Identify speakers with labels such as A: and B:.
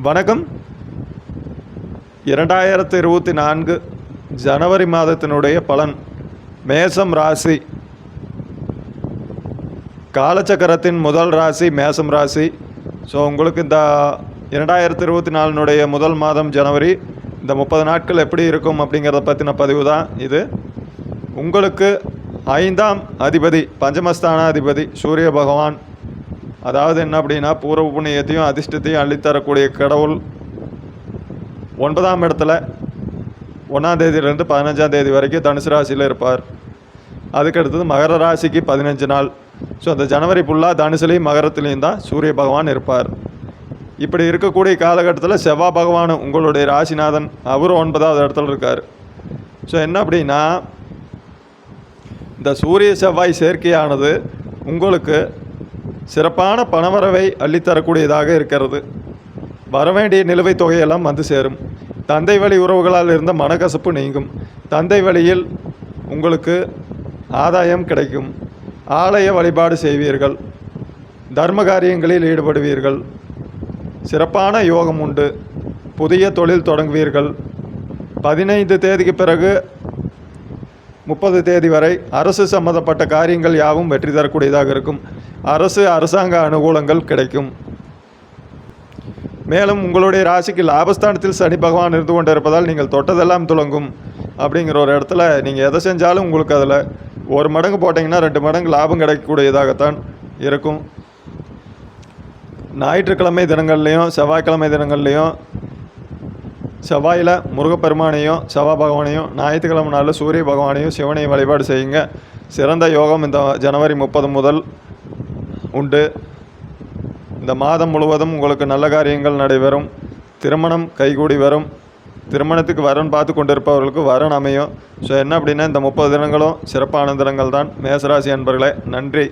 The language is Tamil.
A: வணக்கம். இரண்டாயிரத்து இருபத்தி நான்கு ஜனவரி மாதத்தினுடைய பலன் மேசம் ராசி. காலச்சக்கரத்தின் முதல் ராசி மேசம் ராசி. ஸோ உங்களுக்கு இந்த இரண்டாயிரத்து இருபத்தி நாலினுடைய முதல் மாதம் ஜனவரி இந்த முப்பது நாட்கள் எப்படி இருக்கும் அப்படிங்கிறத பற்றின பதிவு தான் இது. உங்களுக்கு ஐந்தாம் அதிபதி பஞ்சமஸ்தான அதிபதி சூரிய பகவான். அதாவது என்ன அப்படின்னா பூர்வ புண்ணியத்தையும் அதிர்ஷ்டத்தையும் அள்ளித்தரக்கூடிய கடவுள் ஒன்பதாம் இடத்துல ஒன்றாம் தேதியிலேருந்து பதினஞ்சாம் தேதி வரைக்கும் தனுசு ராசியில் இருப்பார். அதுக்கடுத்தது மகர ராசிக்கு பதினஞ்சு நாள். ஸோ அந்த ஜனவரி ஃபுல்லாக தனுசுலேயும் மகரத்துலேயும் தான் சூரிய பகவான் இருப்பார். இப்படி இருக்கக்கூடிய காலகட்டத்தில் செவ்வாய் பகவான் உங்களுடைய ராசிநாதன் அவரும் ஒன்பதாவது இடத்துல இருக்கார். ஸோ என்ன அப்படின்னா இந்த சூரிய செவ்வாய் சேர்க்கையானது உங்களுக்கு சிறப்பான பணவரவை அள்ளித்தரக்கூடியதாக இருக்கிறது. வரவேண்டிய நிலுவைத் தொகையெல்லாம் வந்து சேரும். தந்தை வழி உறவுகளால் இருந்த மனக்கசப்பு நீங்கும். தந்தை வழியில் உங்களுக்கு ஆதாயம் கிடைக்கும். ஆலய வழிபாடு செய்வீர்கள். தர்ம காரியங்களில் ஈடுபடுவீர்கள். சிறப்பான யோகம் உண்டு. புதிய தொழில் தொடங்குவீர்கள். பதினைந்து தேதிக்கு பிறகு முப்பது தேதி வரை அரசு சம்பந்தப்பட்ட காரியங்கள் யாவும் வெற்றி தரக்கூடியதாக இருக்கும். அரசு அரசாங்க அனுகூலங்கள் கிடைக்கும். மேலும் உங்களுடைய ராசிக்கு லாபஸ்தானத்தில் சனி பகவான் இருந்து கொண்டு இருப்பதால் நீங்கள் தொட்டதெல்லாம் துளங்கும் அப்படிங்கிற ஒரு இடத்துல நீங்கள் எதை செஞ்சாலும் உங்களுக்கு அதில் ஒரு மடங்கு போட்டிங்கன்னா ரெண்டு மடங்கு லாபம் கிடைக்கக்கூடியதாகத்தான் இருக்கும். ஞாயிற்றுக்கிழமை தினங்கள்லேயும் செவ்வாய்க்கிழமை தினங்கள்லேயும் செவ்வாயில் முருகப்பெருமானையும் செவ்வாய் பகவானையும் ஞாயிற்றுக்கிழமை நாளில் சூரிய பகவானையும் சிவனையும் வழிபாடு செய்யுங்க. சிறந்த யோகம் இந்த ஜனவரி முப்பது முதல் உண்டு. இந்த மாதம் முழுவதும் உங்களுக்கு நல்ல காரியங்கள் நடைபெறும். திருமணம் கைகூடி வரும். திருமணத்துக்கு வரன் பார்த்து கொண்டிருப்பவர்களுக்கு வரன் அமையும். ஸோ என்ன அப்படின்னா இந்த முப்பது தினங்களும் சிறப்பான தினங்கள் தான் மேசராசி அன்பர்களே நன்றி.